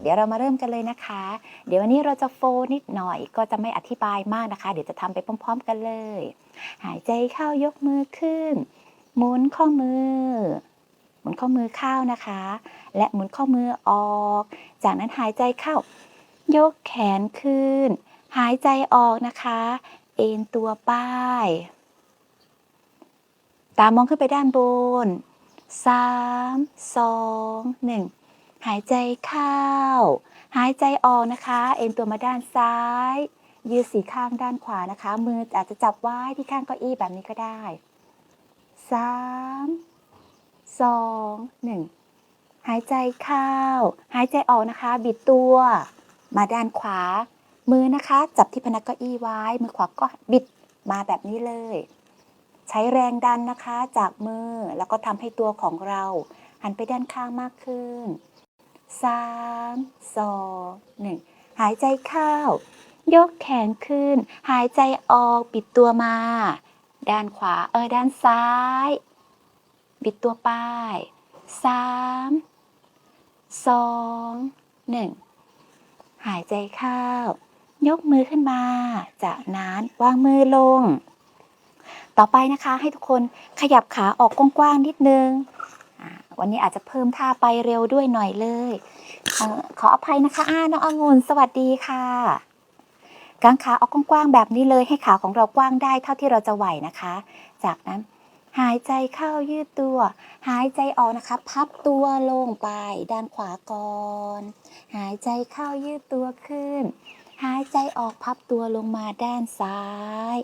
เดี๋ยวเรามาเริ่มกันเลยนะคะ เดี๋ยววันนี้เราจะโฟนิดหน่อยก็จะไม่อธิบายมากนะคะ เดี๋ยวจะทำไปพร้อม ๆ กันเลย หายใจเข้ายกมือขึ้น หมุนข้อมือ หมุนข้อมือเข้านะคะ และหมุนข้อมือออก จากนั้นหายใจเข้า ยกแขนขึ้น หายใจออกนะคะ เอ็นตัวป้าย ตามองขึ้นไปด้านบนสามสองหนึ่ง หายใจเข้า หายใจออกนะคะ เอ็นตัวมาด้านซ้าย ยืดสีข้างด้านขวานะคะ มืออาจจะจับไว้ที่ข้างเก้าอี้แบบนี้ก็ได้สามสองหนึ่งหายใจเข้า หายใจออกนะคะ บิดตัว มาด้านขวา มือนะคะ จับที่พนักเก้าอี้ไว้ มือขวาก็บิดมาแบบนี้เลย ใช้แรงดันนะคะจากมือแล้วก็ทำให้ตัวของเรา หันไปด้านข้างมากขึ้น สามสองหนึ่งหายใจเข้ายกแขนขึ้น หายใจออกปิดตัวมา ด้านขวาเออด้านซ้าย บิดตัวไป้ายสามสองหนึ่งหายใจเข้ายกมือขึ้นมา จากนั้นวางมือลง ต่อไปนะคะให้ทุกคนขยับขาออกกว้างๆนิดนึง วันนี้อาจจะเพิ่มท่าไปเร็วด้วยหน่อยเลยเออขออภัยนะคะอาน้ององุ่นสวัสดีค่ะกางขาออกกว้างๆแบบนี้เลยให้ขาของเรากว้างได้เท่าที่เราจะไหวนะคะ จากนั้นหายใจเข้ายืดตัว หายใจออกนะคะ พับตัวลงไปด้านขวาก่อน หายใจเข้ายืดตัวขึ้น หายใจออกพับตัวลงมาด้านซ้าย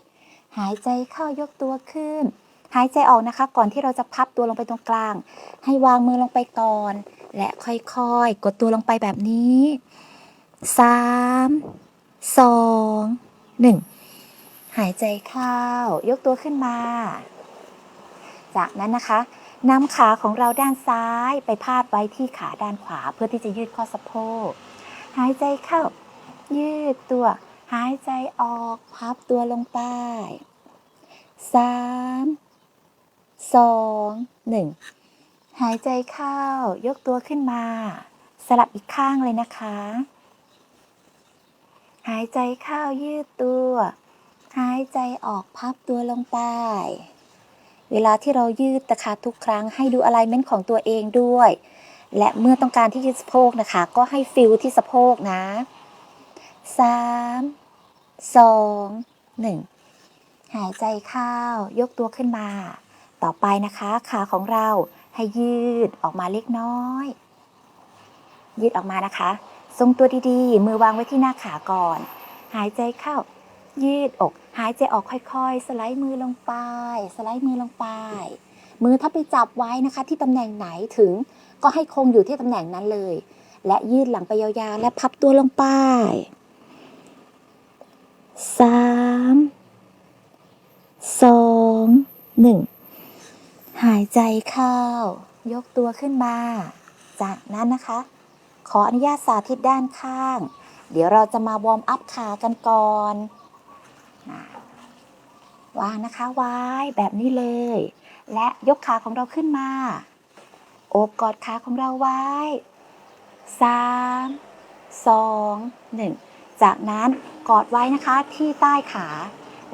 หายใจเข้ายกตัวขึ้น หายใจออกนะคะ ก่อนที่เราจะพับตัวลงไปตรงกลาง ให้วางมือลงไปก่อน และค่อยๆ กดตัวลงไปแบบนี้สามสองหนึ่งหายใจเข้า ยกตัวขึ้นมา จากนั้นนะคะนำขาของเราด้านซ้ายไปพาดไว้ที่ขาด้านขวาเพื่อที่จะยืดข้อสะโพก หายใจเข้า ยืดตัว หายใจออกพับตัวลงไปสาม สองหนึ่งหายใจเข้ายกตัวขึ้นมา สลับอีกข้างเลยนะคะ หายใจเข้ายืดตัว หายใจออกพับตัวลงไป เวลาที่เรายืดนะคะทุกครั้งให้ดูอะไรเมนต์ของตัวเองด้วย และเมื่อต้องการที่ยืดสะโพกนะคะ ก็ให้ฟิลที่สะโพกนะสามสองหนึ่งหายใจเข้ายกตัวขึ้นมา ต่อไปนะคะขาของเราให้ยืดออกมาเล็กน้อย ยืดออกมานะคะ ทรงตัวดีๆ มือวางไว้ที่หน้าขาก่อน หายใจเข้า ยืดอก หายใจออกค่อยๆ สไลด์มือลงไป สไลด์มือลงไป มือถ้าไปจับไว้นะคะ ที่ตำแหน่งไหนถึง ก็ให้คงอยู่ที่ตำแหน่งนั้นเลย และยืดหลังไปยาวๆ และพับตัวลงไปสามสองหนึ่ง หายใจเข้า ยกตัวขึ้นมา จากนั้นนะคะ ขออนุญาตสาธิตด้านข้าง เดี๋ยวเราจะมาวอร์มอัพขากันก่อนวางนะคะไว้แบบนี้เลย และยกขาของเราขึ้นมา โอบกอดขาของเราไว้สามสองหนึ่งจากนั้นกอดไว้นะคะที่ใต้ขา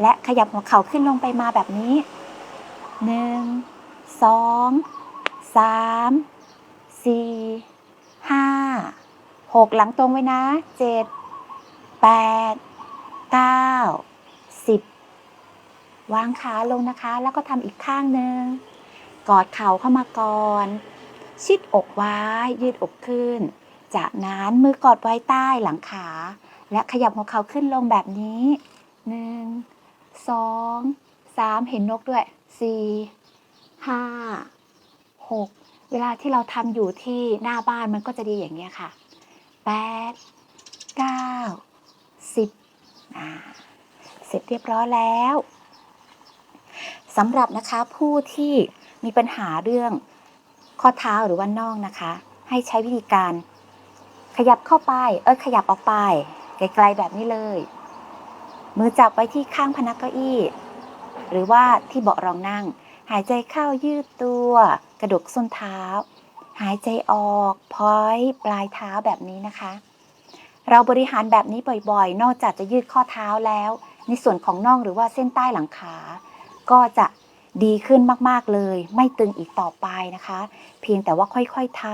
และขยับหัวเข่าขึ้นลงไปมาแบบนี้หนึ่ง สองสามสี่ห้าหกหลังตรงไว้นะเจ็ดแปดเก้าสิบวางขาลงนะคะ แล้วก็ทำอีกข้างหนึ่งกอดเข่าเข้ามาก่อน ชิดอกไว้ยืดอกขึ้น จากนั้นมือกอดไว้ใต้หลังขา และขยับหัวเข่าขึ้นลงแบบนี้หนึ่งสองสามเห็นนกด้วยสี่ ห้าหกเวลาที่เราทำอยู่ที่หน้าบ้านมันก็จะดีอย่างเงี้ยค่ะแปดเก้าสิบอ่าเสร็จเรียบร้อยแล้วสำหรับนะคะผู้ที่มีปัญหาเรื่องข้อเท้าหรือว่าน่องนะคะ ให้ใช้วิธีการ ขยับเข้าไป เออขยับออกไปไกลๆแบบนี้เลย มือจับไว้ที่ข้างพนักเก้าอี้ หรือว่าที่เบาะรองนั่ง หายใจเข้ายืดตัว กระดกส้นเท้า หายใจออกพอยปลายเท้าแบบนี้นะคะ เราบริหารแบบนี้บ่อยๆ นอกจากจะยืดข้อเท้าแล้ว ในส่วนของน่องหรือว่าเส้นใต้หลังขา ก็จะดีขึ้นมากๆเลย ไม่ตึงอีกต่อไปนะคะ เพียงแต่ว่าค่อยๆท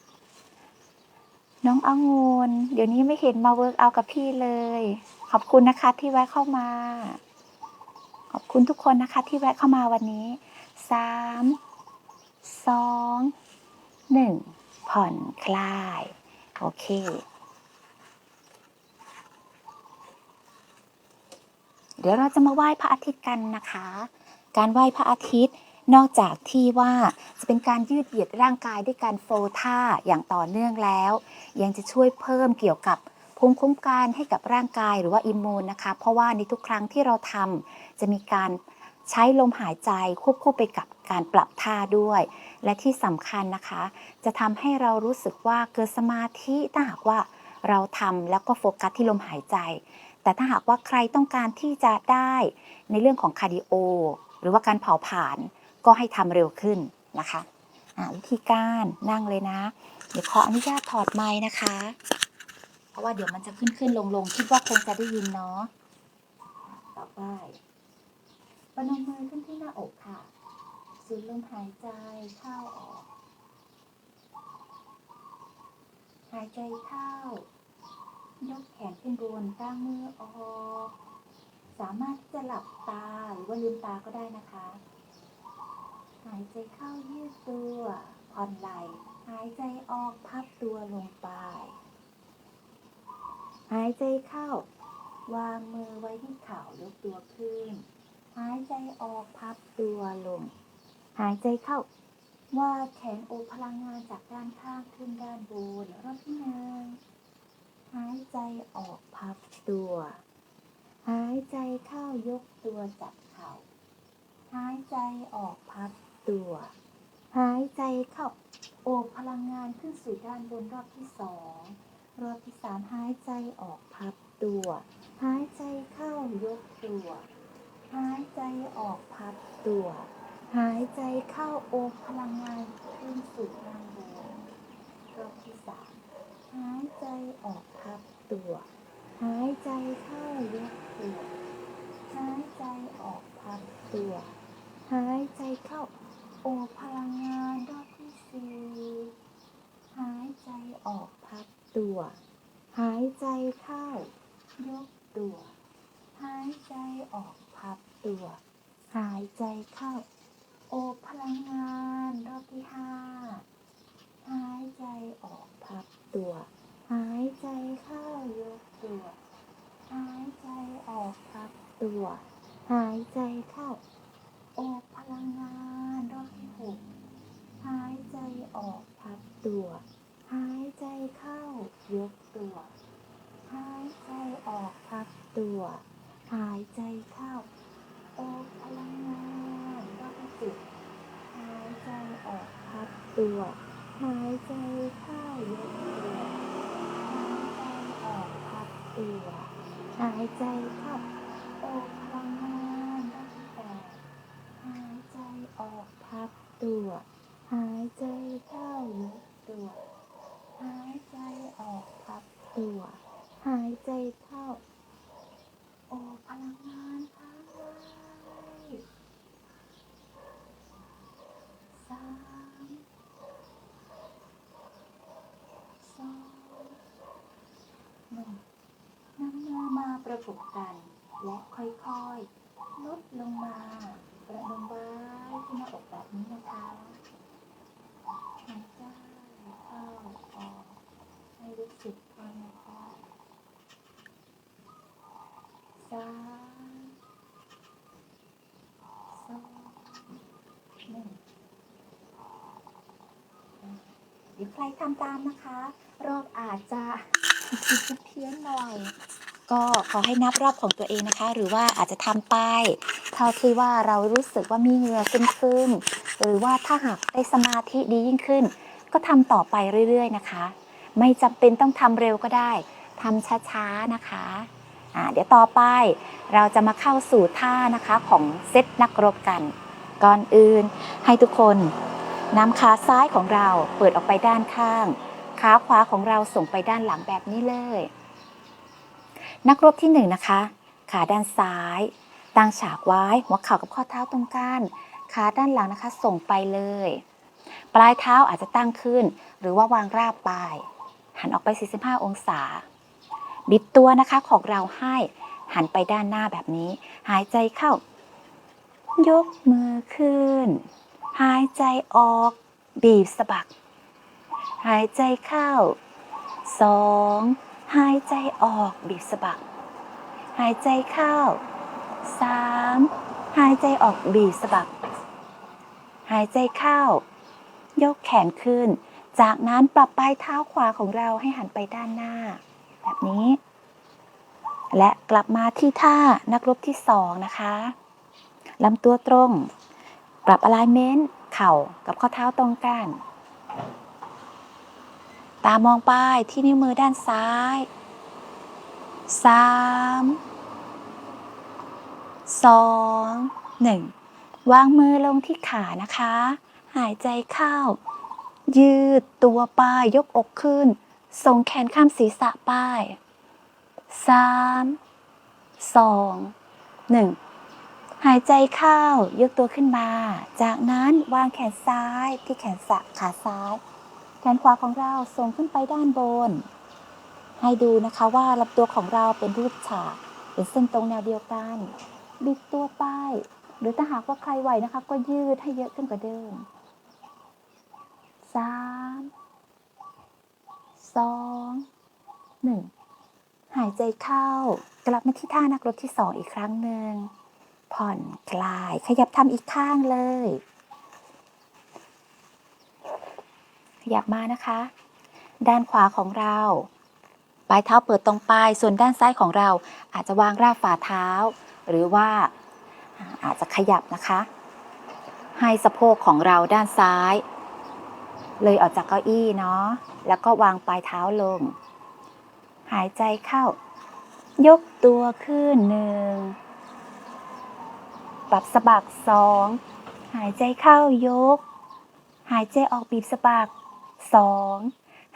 ำน้ององุนเดี๋ยวนี้ไม่เห็นมาเวิร์กเอากับพี่เลย ขอบคุณนะคะที่แวะเข้ามา ขอบคุณทุกคนนะคะที่แวะเข้ามาวันนี้สามสองหนึ่งผ่อนคลาย โอเคเดี๋ยวเราจะมาไหว้พระอาทิตย์กันนะคะ การไหว้พระอาทิตย์นอกจากที่ว่าจะเป็นการยืดเหยียดร่างกายด้วยการโฟลท่าอย่างต่อเนื่องแล้ว ยังจะช่วยเพิ่มเกี่ยวกับ ภูมิคุ้มกันให้กับร่างกายหรือว่าอิมมูนนะคะ เพราะว่าในทุกครั้งที่เราทำจะมีการใช้ลมหายใจควบคู่ไปกับการปรับท่าด้วย และที่สำคัญนะคะ จะทำให้เรารู้สึกว่าเกิดสมาธิถ้าหากว่าเราทำแล้วก็โฟกัสที่ลมหายใจ แต่ถ้าหากว่าใครต้องการที่จะได้ในเรื่องของคาร์ดิโอ หรือว่าการเผาผลาญก็ให้ทำเร็วขึ้นนะคะวิธีการนั่งเลยนะ เดี๋ยวขออนุญาตถอดไม้นะคะ เพราะว่าเดี๋ยวมันจะขึ้นขึ้นลงลงคิดว่าคงจะได้ยินเนาะต่อไปประนมมือขึ้นที่หน้าอกค่ะ สูดลมหายใจเข้าออก หายใจเข้า ยกแขนขึ้นบนตั้งมือออก สามารถที่จะหลับตาหรือว่าลืมตาก็ได้นะคะ หายใจเข้ายืดตัวผ่อนไหลหายใจออกพับตัวลงไป หายใจเข้า วางมือไว้ที่เข่ายกตัวขึ้น หายใจออกพับตัวลง หายใจเข้า ว่าแขนโอบพลังงานจากด้านข้างขึ้นด้านบนรอบที่หนึ่งหายใจออกพับตัว หายใจเข้ายกตัวจับเข่า หายใจออกพับตัว หายใจเข้า โอบพลังงานขึ้นสู่ด้านบนรอบที่สอง รอบที่สามหายใจออกพับตัว หายใจเข้ายกตัว หายใจออกพับตัว หายใจเข้าโอบพลังงานขึ้นสู่ด้านบนรอบที่สามหายใจออกพับตัว หายใจเข้ายกตัว หายใจออกพับตัว หายใจเข้าโอพลังงานรอบที่สี่หายใจออก ตัว หายใจเข้า ยกตัว หายใจออกพับตัว หายใจเข้า โอพลังงานรอบที่ห้าหายใจออกพับตัว หายใจเข้ายกตัว หายใจออกพับตัว หายใจเข้า โอพลังงานรอบที่หกหายใจออกพับตัว เข้ายกตัว หายใจออกพับตัว หายใจเข้า โอบพลังงานรอบที่เจ็ดหายใจออกพับตัว หายใจเข้ายกตัว หายใจออกพับตัว หายใจเข้าโอบพลังงานรอบที่แปดหายใจออกพับตัว หายใจเข้ายกตัว หายใจออกพับตัว หายใจเข้า โอบพลังงานค้างไว้สามสองหนึ่งนำมือมา ประกบกันและค่อยๆ ลดลงมาประนมไว้ที่หน้าอกแบบนี้นะคะหายใจเข้าออกให้รู้สึกก่อนนะคะสามสองหนึ่งเดี๋ยวใครทำตามนะคะ รอบอาจจะเพี้ยนหน่อย ก็ขอให้นับรอบของตัวเองนะคะ หรือว่าอาจจะทำไปเท่าที่ว่าเรารู้สึกว่ามีเหงื่อซึมๆหรือว่าถ้าหากได้สมาธิดียิ่งขึ้น ก็ทำต่อไปเรื่อย ๆ นะคะ ไม่จำเป็นต้องทำเร็วก็ได้ทำช้าๆนะคะเดี๋ยวต่อไปเราจะมาเข้าสู่ท่านะคะของเซตนักรบกันก่อนอื่นให้ทุกคนนำขาซ้ายของเราเปิดออกไปด้านข้าง ขาขวาของเราส่งไปด้านหลังแบบนี้เลย นักรบที่หนึ่งนะคะขาด้านซ้ายตั้งฉากไว้หัวเข่ากับข้อเท้าตรงกันขาด้านหลังนะคะ ส่งไปเลย ปลายเท้าอาจจะตั้งขึ้น หรือว่าวางราบไปหันออกไป 45 องศา บิดตัวนะคะของเราให้หันไปด้านหน้าแบบนี้ หายใจเข้า ยกมือขึ้น หายใจออก บีบสะบัก หายใจเข้าสอง หายใจออกบีบสะบัก หายใจเข้าสามหายใจออกบีบสะบัก หายใจเข้า ยกแขนขึ้น จากนั้นปรับปลายเท้าขวาของเราให้หันไปด้านหน้า แบบนี้ และกลับมาที่ท่านักรบที่สองนะคะลำตัวตรง ปรับ alignment เข่ากับข้อเท้าตรงกัน ตามองไปที่นิ้วมือด้านซ้ายสามสองหนึ่งวางมือลงที่ขานะคะ หายใจเข้า ยืดตัวไปยกอกขึ้น ส่งแขนข้ามศีรษะไปสามสองหนึ่งหายใจเข้ายกตัวขึ้นมา จากนั้นวางแขนซ้ายที่แขนสะขาซ้าย แขนขวาของเราส่งขึ้นไปด้านบน ให้ดูนะคะว่าลำตัวของเราเป็นรูปฉาก เป็นเส้นตรงแนวเดียวกันบิดตัวไป หรือถ้าหากว่าใครไหวนะคะ ก็ยืดให้เยอะขึ้นกว่าเดิมสามสองหนึ่งหายใจเข้ากลับมาที่ท่านักรบที่สองอีกครั้งหนึ่งผ่อนคลายขยับทำอีกข้างเลย ขยับมานะคะ ด้านขวาของเรา ปลายเท้าเปิดตรงปลาย ส่วนด้านซ้ายของเราอาจจะวางราบฝ่าเท้า หรือว่าอาจจะขยับนะคะ ให้สะโพกของเราด้านซ้าย เลยออกจากเก้าอี้เนาะ แล้วก็วางปลายเท้าลง หายใจเข้า ยกตัวขึ้นหนึ่ง ปรับสะบักสอง หายใจเข้ายก หายใจออกบีบสะบัก สอง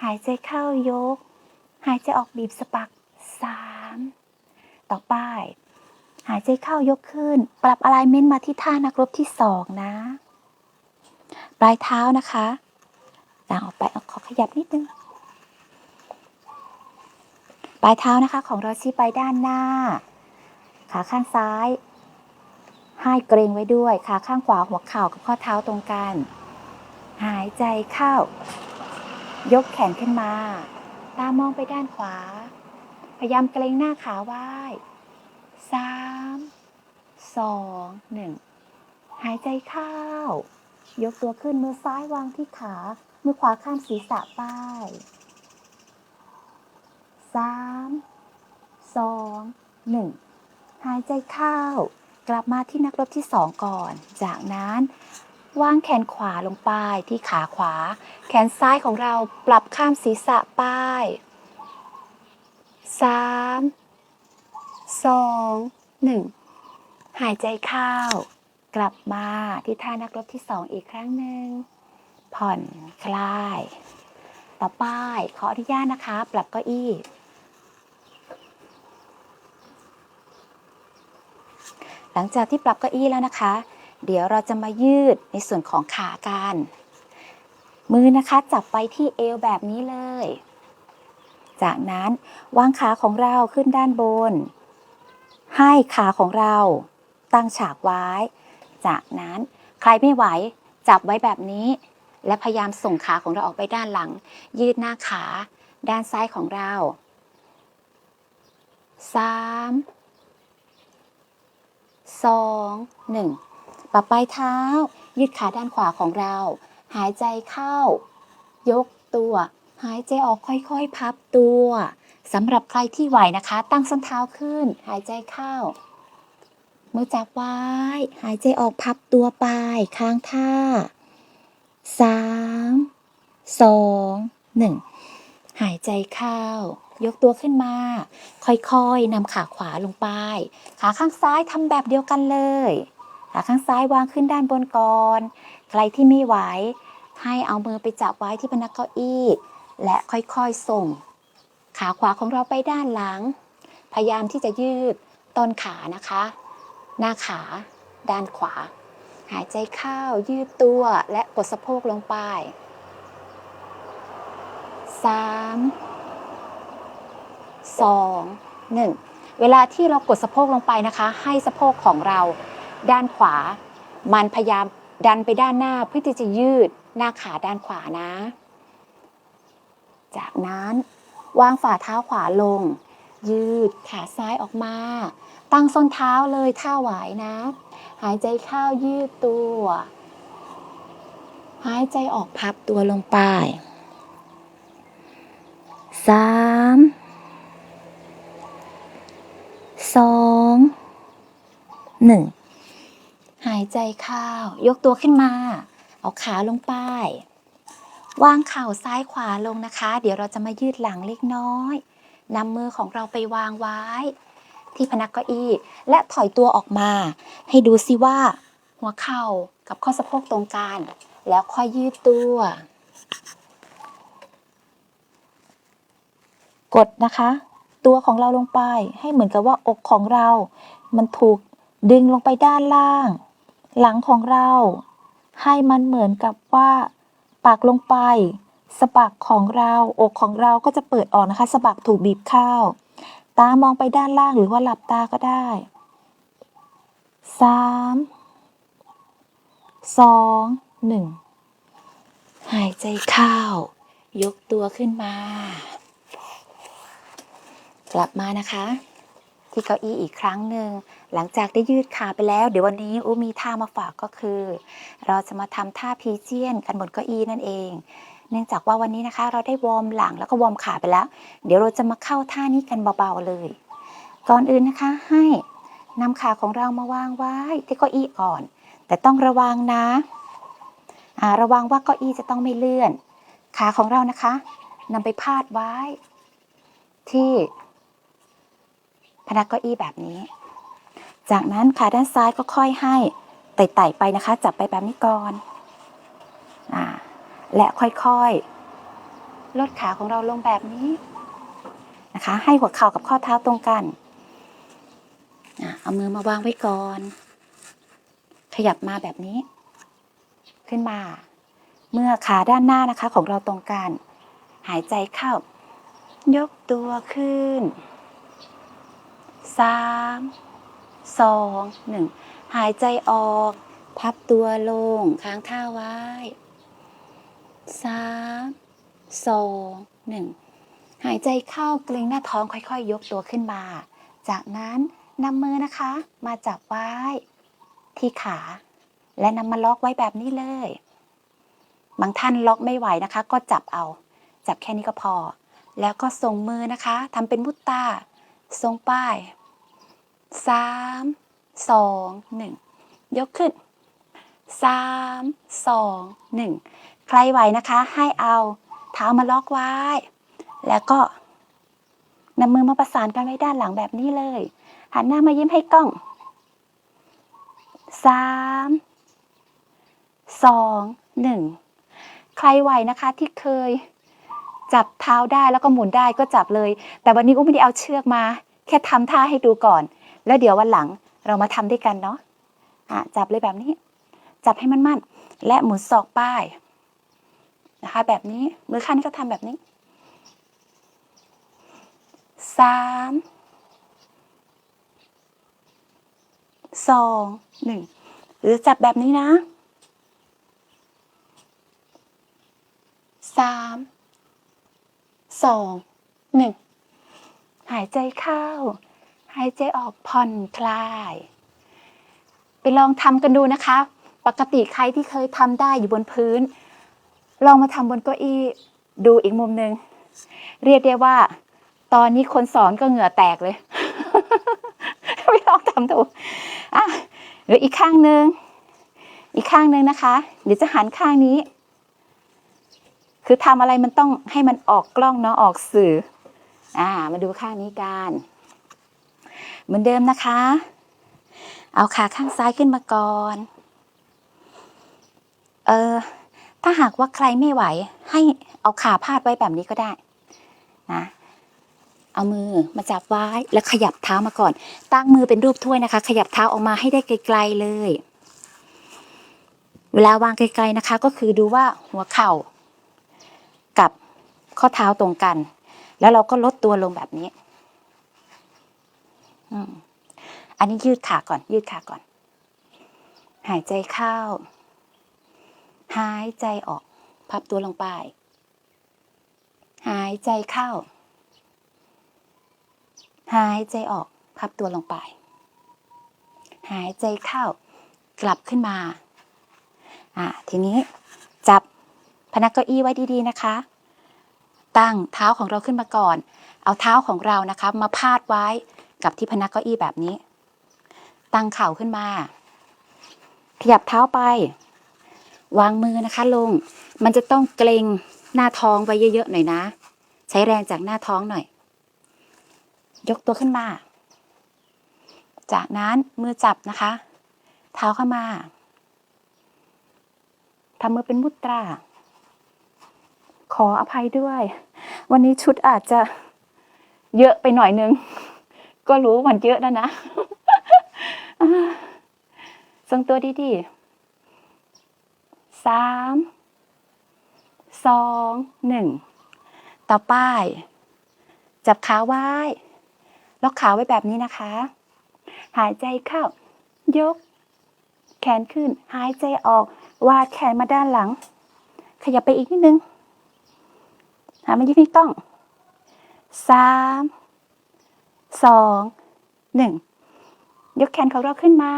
หายใจเข้ายก หายใจออกบีบสะบักสามต่อไป หายใจเข้ายกขึ้น ปรับ alignment มาที่ท่านักรบที่สองนะ ปลายเท้านะคะต่างออกไปเอาขอขยับนิดนึงปลายเท้านะคะของเราชี้ไปด้านหน้า ขาข้างซ้ายให้เกรงไว้ด้วย ขาข้างขวาหัวเข่ากับข้อเท้าตรงกัน หายใจเข้า ยกแขนขึ้นมา ตามองไปด้านขวา พยายามเกรงหน้าขาไว้สามสองหนึ่งหายใจเข้า ยกตัวขึ้นมือซ้ายวางที่ขา มือขวาข้ามศีรษะไปสามสองหนึ่งหายใจเข้า กลับมาที่นักรบที่สองก่อน จากนั้น วางแขนขวาลงไปที่ขาขวา แขนซ้ายของเราปรับข้ามศีรษะไปสามสองหนึ่งหายใจเข้ากลับมาที่ท่านักรบที่สองอีกครั้งหนึ่งผ่อนคลาย ต่อไปขออนุญาตนะคะ ปรับเก้าอี้หลังจากที่ปรับเก้าอี้แล้วนะคะ เดี๋ยวเราจะมายืดในส่วนของขากัน มือนะคะจับไปที่เอวแบบนี้เลย จากนั้นวางขาของเราขึ้นด้านบน ให้ขาของเราตั้งฉากไว้ จากนั้นใครไม่ไหวจับไว้แบบนี้ และพยายามส่งขาของเราออกไปด้านหลัง ยืดหน้าขาด้านซ้ายของเราสามสองหนึ่ง ปรับปลายเท้า ยืดขาด้านขวาของเรา หายใจเข้า ยกตัว หายใจออกค่อยๆ พับตัวสำหรับใครที่ไหวนะคะ ตั้งส้นเท้าขึ้น หายใจเข้า มือจับไว้ หายใจออกพับตัวไป ค้างท่าสามสองหนึ่งหายใจเข้า ยกตัวขึ้นมา ค่อยๆนำขาขวาลงไป ขาข้างซ้ายทำแบบเดียวกันเลย ขาข้างซ้ายวางขึ้นด้านบนก่อน ใครที่ไม่ไหว ให้เอามือไปจับไว้ที่พนักเก้าอี้ และค่อยๆส่ง ขาขวาของเราไปด้านหลัง พยายามที่จะยืดต้นขานะคะ หน้าขา ด้านขวา หายใจเข้ายืดตัวและกดสะโพกลงไปสามสองหนึ่งเวลาที่เรากดสะโพกลงไปนะคะ ให้สะโพกของเรา ด้านขวา มันพยายามดันไปด้านหน้าเพื่อที่จะยืดหน้าขาด้านขวานะ จากนั้นวางฝ่าเท้าขวาลง ยืดขาซ้ายออกมา ตั้งส้นเท้าเลยท่าไหวนะ หายใจเข้ายืดตัว หายใจออกพับตัวลงไปสามสองหนึ่งายใจเข้ายกตัวขึ้นมา เอาขาลงไป วางเข่าซ้ายขวาลงนะคะ เดี๋ยวเราจะมายืดหลังเล็กน้อยนำมือของเราไปวางไว้ ที่พนักเก้าอี้ และถอยตัวออกมา ให้ดูซิว่า หัวเข่ากับข้อสะโพกตรงกัน แล้วค่อยยืดตัว กดนะคะ ตัวของเราลงไปให้เหมือนกับว่าอกของเรา มันถูกดึงลงไปด้านล่าง หลังของเรา ให้มันเหมือนกับว่าปากลงไปสะบักของเราอกของเราก็จะเปิดออกนะคะสะบักถูกบีบเข้า ตามองไปด้านล่างหรือว่าหลับตาก็ได้สามสองหนึ่งหายใจเข้ายกตัวขึ้นมา กลับมานะคะ ที่เก้าอี้อีกครั้งหนึ่ง หลังจากได้ยืดขาไปแล้ว เดี๋ยววันนี้อูมีท่ามาฝากก็คือ เราจะมาทำท่าพีเจียนกันบนเก้าอี้นั่นเอง เนื่องจากว่าวันนี้นะคะ เราได้วอร์มหลังแล้วก็วอร์มขาไปแล้ว เดี๋ยวเราจะมาเข้าท่านี้กันเบาๆเลย ก่อนอื่นนะคะให้นำขาของเรามาวางไว้ที่เก้าอี้ก่อน แต่ต้องระวังนะระวังว่าเก้าอี้จะต้องไม่เลื่อน ขาของเรานะคะนำไปพาดไว้ ที่พนักเก้าอี้แบบนี้ จากนั้นขาด้านซ้ายก็ค่อยให้ไต่ๆไปนะคะ จับไปแบบนี้ก่อนอ่าและค่อยๆ ลดขาของเราลงแบบนี้นะคะ ให้หัวเข่ากับข้อเท้าตรงกันอเอามือมาวางไว้ก่อน ขยับมาแบบนี้ ขึ้นมา เมื่อขาด้านหน้านะคะของเราตรงกัน หายใจเข้า ยกตัวขึ้นสาม สองหนึ่งหายใจออก พับตัวลงค้างท่าไว้สามสองหนึ่งหายใจเข้าเกรงหน้าท้องค่อยๆ ยกตัวขึ้นมา จากนั้นนำมือนะคะ มาจับไว้ ที่ขา และนำมาล็อกไว้แบบนี้เลย บางท่านล็อกไม่ไหวนะคะ ก็จับเอา จับแค่นี้ก็พอ แล้วก็ส่งมือนะคะทำเป็นมุตตาส่งป้าย สามสองหนึ่งยกขึ้นสามสองหนึ่งใครไหวนะคะให้เอาเท้ามาล็อกไว้ แล้วก็นำมือมาประสานกันไว้ด้านหลังแบบนี้เลย หันหน้ามายิ้มให้กล้องสามสองหนึ่งใครไหวนะคะที่เคยจับเท้าได้แล้วก็หมุนได้ก็จับเลย แต่วันนี้อุ้มไม่ได้เอาเชือกมา แค่ทำท่าให้ดูก่อน แล้วเดี๋ยววันหลังเรามาทำด้วยกันเนาะอะจับเลยแบบนี้ จับให้มันมั่นๆและหมุนศอกป้ายนะคะ แบบนี้มือข้างนี้ก็ทำแบบนี้สามสองหนึ่งหรือจับแบบนี้นะสามสองหนึ่งหายใจเข้า หายใจออกผ่อนคลาย ไปลองทำกันดูนะคะ ปกติใครที่เคยทำได้อยู่บนพื้น ลองมาทำบนเก้าอี้ดูอีกมุมหนึ่งเรียกได้ว่า ตอนนี้คนสอนก็เหงื่อแตกเลยไม่ลองทำดูอะหรืออีกข้างหนึ่งอีกข้างหนึ่งนะคะ เดี๋ยวจะหันข้างนี้ คือทำอะไรมันต้องให้มันออกกล้องเนาะออกสื่อ อ่า มาดูข้างนี้กัน เหมือนเดิมนะคะ เอาขาข้างซ้ายขึ้นมาก่อน เออ ถ้าหากว่าใครไม่ไหว ให้เอาขาพาดไว้แบบนี้ก็ได้ นะ เอามือมาจับไว้แล้วขยับเท้ามาก่อน ตั้งมือเป็นรูปถ้วยนะคะ ขยับเท้าออกมาให้ได้ไกลๆเลย เวลาวางไกลๆนะคะ ก็คือดูว่าหัวเข่า กับข้อเท้าตรงกัน แล้วเราก็ลดตัวลงแบบนี้ อันนี้ยืดขาก่อน ยืดขาก่อน หายใจเข้า หายใจออก พับตัวลงไป หายใจเข้า หายใจออก พับตัวลงไป หายใจเข้า กลับขึ้นมา อ่า ทีนี้จับพนักเก้าอี้ไว้ดีๆนะคะ ตั้งเท้าของเราขึ้นมาก่อน เอาเท้าของเรานะคะ มาพาดไว้ กับที่พนักเก้าอี้แบบนี้ ตั้งเข่าขึ้นมา ขยับเท้าไป วางมือนะคะลง มันจะต้องเกรงหน้าท้องไว้เยอะๆหน่อยนะ ใช้แรงจากหน้าท้องหน่อย ยกตัวขึ้นมา จากนั้นมือจับนะคะ เท้าเข้ามาทำมือเป็นมุตรา ขออภัยด้วย วันนี้ชุดอาจจะเยอะไปหน่อยนึง ก็รู้มันเยอะนะนะอ่าทรงตัวดีๆสามสองหนึ่งต่อไป จับขาไว้ ล็อกขาไว้แบบนี้นะคะ หายใจเข้า ยก แขนขึ้น หายใจออก วาดแขนมาด้านหลัง ขยับไปอีกนิดนึง หามายืดที่ต้องสาม สองหนึ่งยกแขนของเราขึ้นมา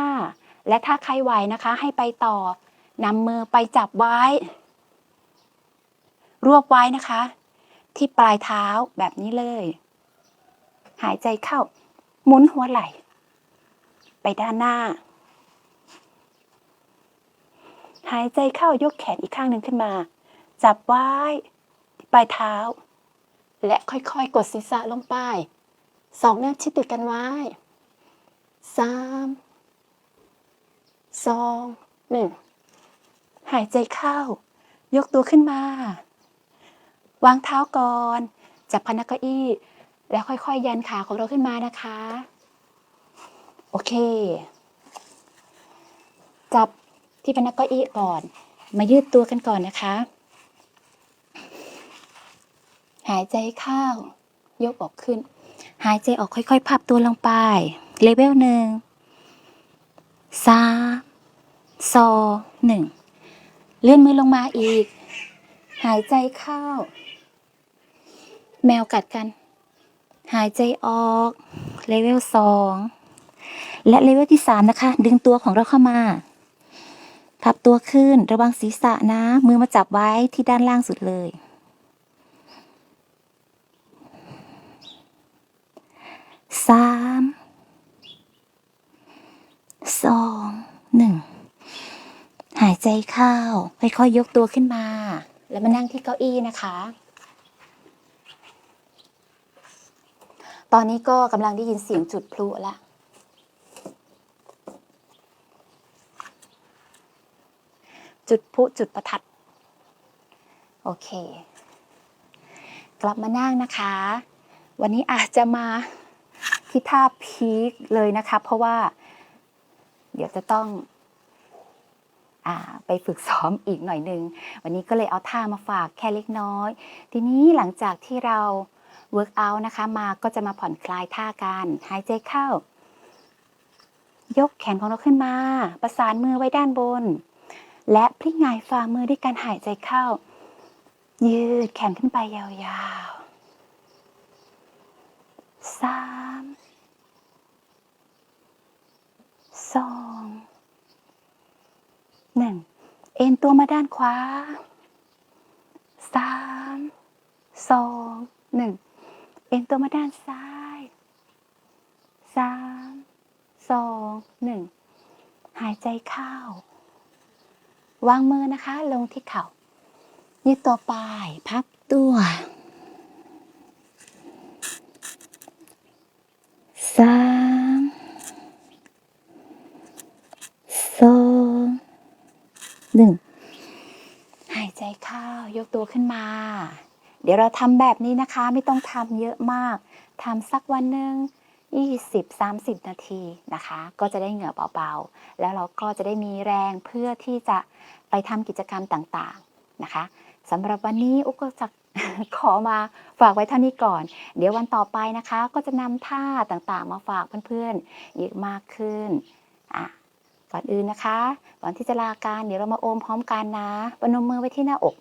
และถ้าใครไหวนะคะ ให้ไปต่อนำมือไปจับไว้ รวบไว้นะคะ ที่ปลายเท้าแบบนี้เลย หายใจเข้า หมุนหัวไหล่ ไปด้านหน้า หายใจเข้ายกแขนอีกข้างหนึ่งขึ้นมา จับไว้ที่ปลายเท้า และค่อยๆ กดศีรษะลงไป สองแนิ้วชิดติดกันไว้สามสองหนึ่งหายใจเข้า ยกตัวขึ้นมา วางเท้าก่อน จับพนักเก้าอี้ แล้วค่อยๆ ยันขาของเราขึ้นมานะคะ โอเค จับที่พนักเก้าอี้ก่อน มายืดตัวกันก่อนนะคะ หายใจเข้า ยกออกขึ้น หายใจออกค่อยๆ พับตัวลงไป เลเวลหนึ่งสามสองหนึ่งเลื่อนมือลงมาอีก หายใจเข้า แมวกัดกัน หายใจออก เลเวลสองและเลเวลที่สามนะคะ ดึงตัวของเราเข้ามา พับตัวขึ้นระวังศีรษะนะ มือมาจับไว้ที่ด้านล่างสุดเลย สามสองหนึ่งหายใจเข้าค่อยๆยกตัวขึ้นมา แล้วมานั่งที่เก้าอี้นะคะ ตอนนี้ก็กำลังได้ยินเสียงจุดพลุละจุดพลุจุดประทัด โอเค กลับมานั่งนะคะ วันนี้อาจจะมา ที่ท่าพีคเลยนะคะ เพราะว่า เดี๋ยวจะต้องอไปฝึกซ้อมอีกหน่อยนึง วันนี้ก็เลยเอาท่ามาฝากแค่เล็กน้อย ทีนี้หลังจากที่เรา work out นะคะ มาก็จะมาผ่อนคลายท่ากันหายใจเข้า ยกแขนของเราขึ้นมา ประสานมือไว้ด้านบน และพลิกหงายฝ่ามือด้วยการหายใจเข้า ยืดแขนขึ้นไปยาวๆ สามสองหนึ่งเอ็นตัวมาด้านขวาสามสองหนึ่งเอ็นตัวมาด้านซ้ายสามสองหนึ่งหายใจเข้าวางมือนะคะ ลงที่เข่ายืดตัวไปพับตัว สามสองหนึ่งหายใจ เดี๋ยวเราทำแบบนี้นะคะ ไม่ต้องทำเยอะมากทำสักวันหนึ่ง20-30 นาทีนะคะ ก็จะได้เหงื่อเบาๆ แล้วเราก็จะได้มีแรงเพื่อที่จะไปทำกิจกรรมต่างๆนะคะสำหรับวันนี้อุกก็จะขอมาฝากไว้เท่านี้ก่อน เดี๋ยววันต่อไปนะคะ ก็จะนำท่าต่างๆ มาฝากเพื่อนๆเยอีกมากขึ้นอะก่อนอื่นนะคะ ก่อนที่จะลาการเดี๋ยวเรามาโอมพร้อมกันนะปนมมือไว้ที่หน้าอก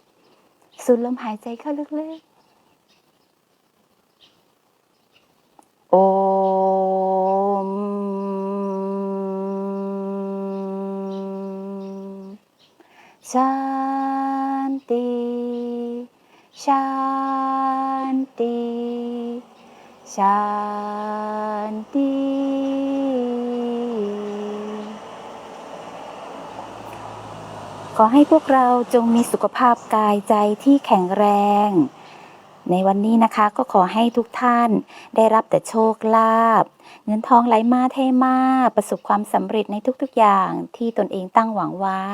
สูดลมหายใจเข้าลึกๆ โอมชันติชันติชันติ ขอให้พวกเราจงมีสุขภาพกายใจที่แข็งแรง ในวันนี้นะคะก็ขอให้ทุกท่านได้รับแต่โชคลาภเงินทองไหลมาเทมาประสบความสำเร็จในทุกๆอย่างที่ตนเองตั้งหวังไว้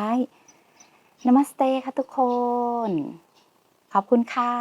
นมัสเตค่ะทุกคน ขอบคุณค่ะ